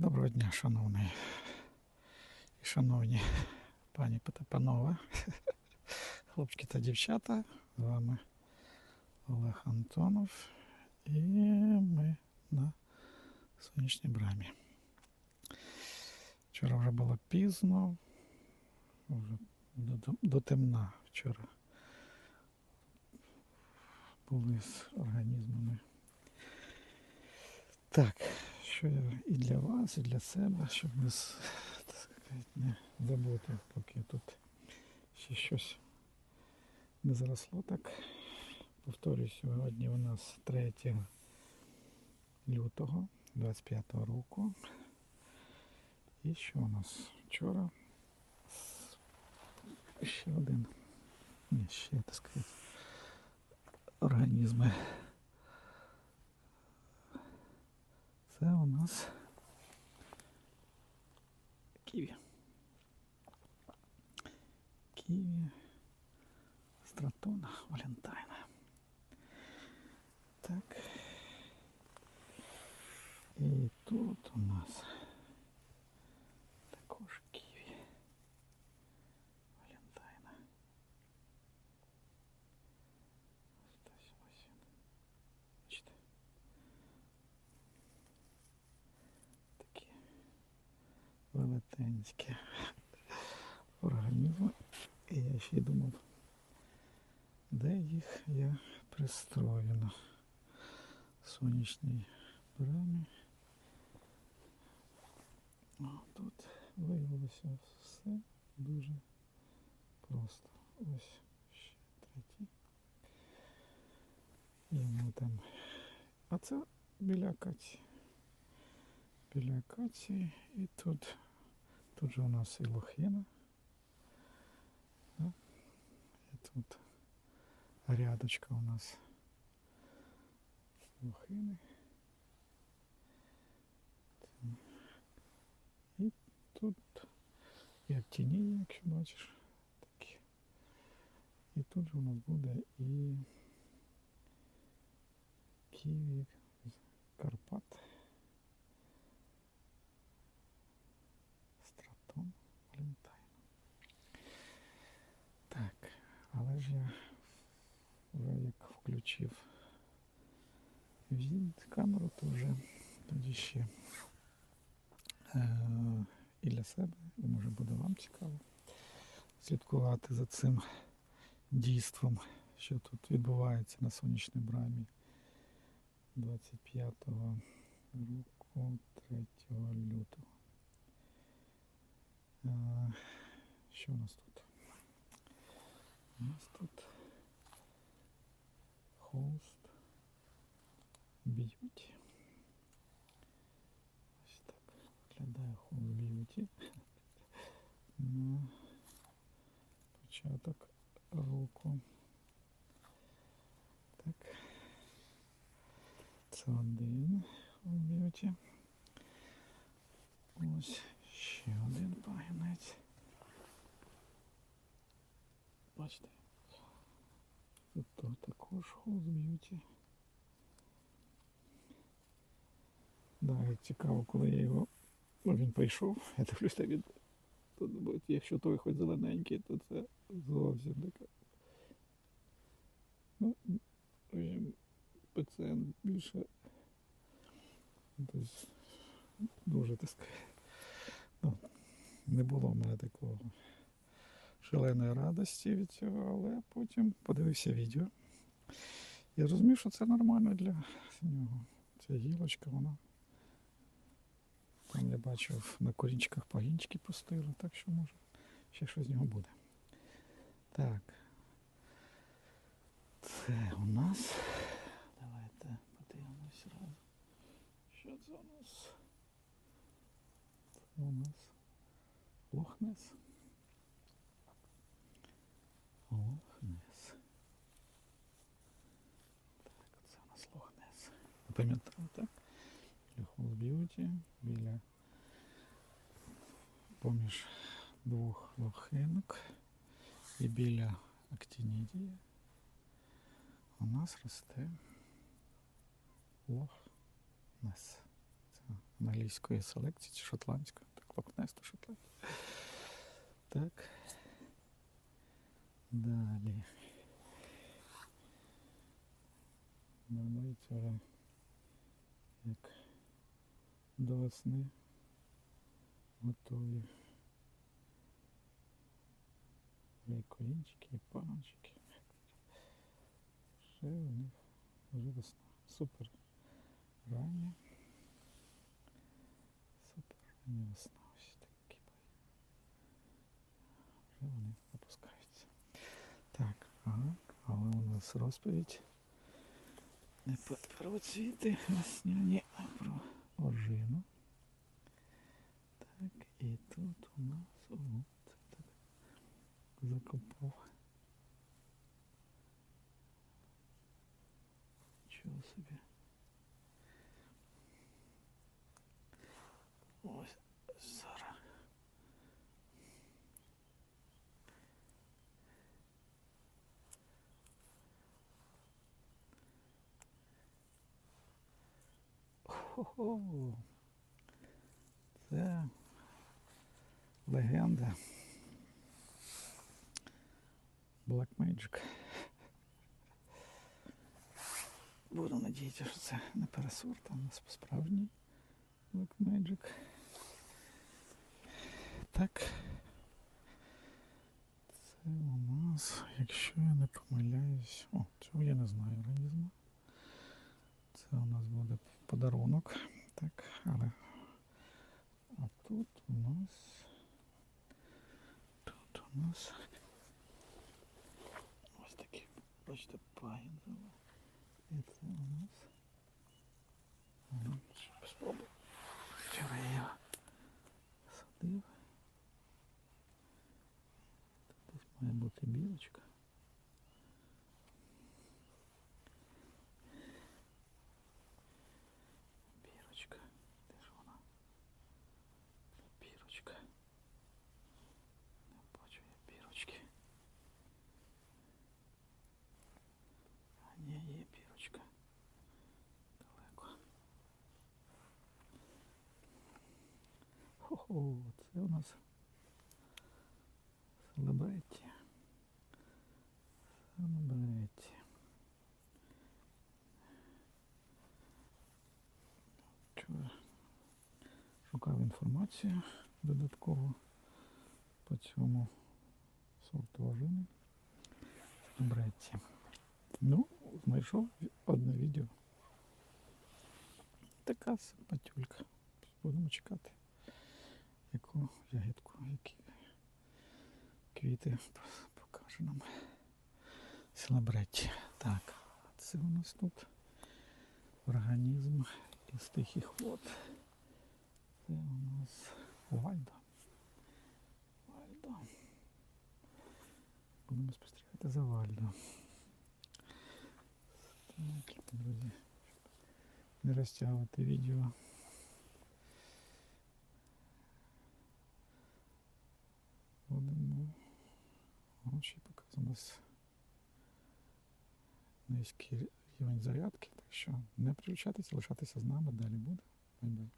Доброго дня, шановний і шановні пані та панове, хлопчики та дівчата. З вами Олег Антонов і ми на сонячній брамі. Вчора вже було пізно, вже до, до темна вчора були з організмами. Так, що я і для вас, і для себе, щоб не, не забути, поки тут ще щось не заросло. Так, повторюю, сьогодні у нас 3 лютого 25 року. І що у нас вчора? Ще один. Ні, ще, так сказати, організми. Це у нас ківі. Ківі Стратона Валентайна. Так. І тут у нас велетенські організми. І я ще думав, де їх я пристрою на сонячній брамі. Тут виявилося все дуже просто. Ось ще третій. Йому там. А це біля каті біля акації і тут, тут же у нас і лохина. Да? І тут рядочка у нас лохини. І тут і актинії, якщо бачиш, такі. І тут же у нас буде і ківі Тоді е- і для себе, і може буде вам цікаво слідкувати за цим дійством, що тут відбувається на сонячній брамі 25 року 3 лютого. А, Що у нас тут? У нас тут початок року. Так. Це один холст б'юті. Ось ще один пагінець. Бачите? Тут то також холст б'юті. Да, і цікаво, коли я його. Ну, він прийшов, я дивлюся, він. Бо якщо той хоч зелененький, то це зовсім таке. Ну, пацієнт більше. Тобто, дуже так. Ну, не було в мене такого шаленої радості від цього, але потім подивився відео. Я розумів, що це нормально для нього. Ця гілочка, вона. Там я бачив на корінчиках пагінчики пустили, так що може ще щось з нього буде. Так. Це у нас. Давайте подивимось разом. Що це у нас? Це у нас Лохнес. Лохнес. Так, це у нас Лохнес. Ви так? Холл Б'юті, біля поміж двох лохинок і біля актинідії у нас росте лох Нес. Це англійської селекції чи шотландської. Так, локнесту шотландської. Так. Далі. Планується як до весни готові. І колінчики, і панчики. Ще у них вже весна. Супер рання. Супер рання весна. Ось такі. Вже вони опускаються. Так, ага, але у нас розповідь не про первоцвіти весняні, а про ожину. Так, і тут у нас от, так закопав. Хо-хо. Це легенда. Black Magic. Буду надіятися, що це не пересорт, а у нас справжній Black Magic. Так. Це у нас, якщо я не помиляюсь, о, цього я не знаю організму. Це у нас буде подарунок. Так, але. А тут у нас. Тут у нас. Ось такий, бачите, пагін. І це у нас. Ага, щоб Спробую. Вчора я його садив. Тут десь має бути білочка. Хо-хо, це у нас селебреті. Селебреті. Вчора шукав інформацію додатково по цьому сорту ожини. Селебреті. Ну, знайшов одне відео. Така симпатюлька. Будемо чекати, яку ягідку, які квіти покаже нам селебреті. Так, це у нас тут організм із тихих вод. Це у нас Вальда. Вальда. Будемо спостерігати за Вальдо. Так, друзі. Не розтягувати відео. Будемо. О, ще показує у нас низький рівень зарядки, так що не переключайтеся, лишатися з нами, далі буде. Бай-бай.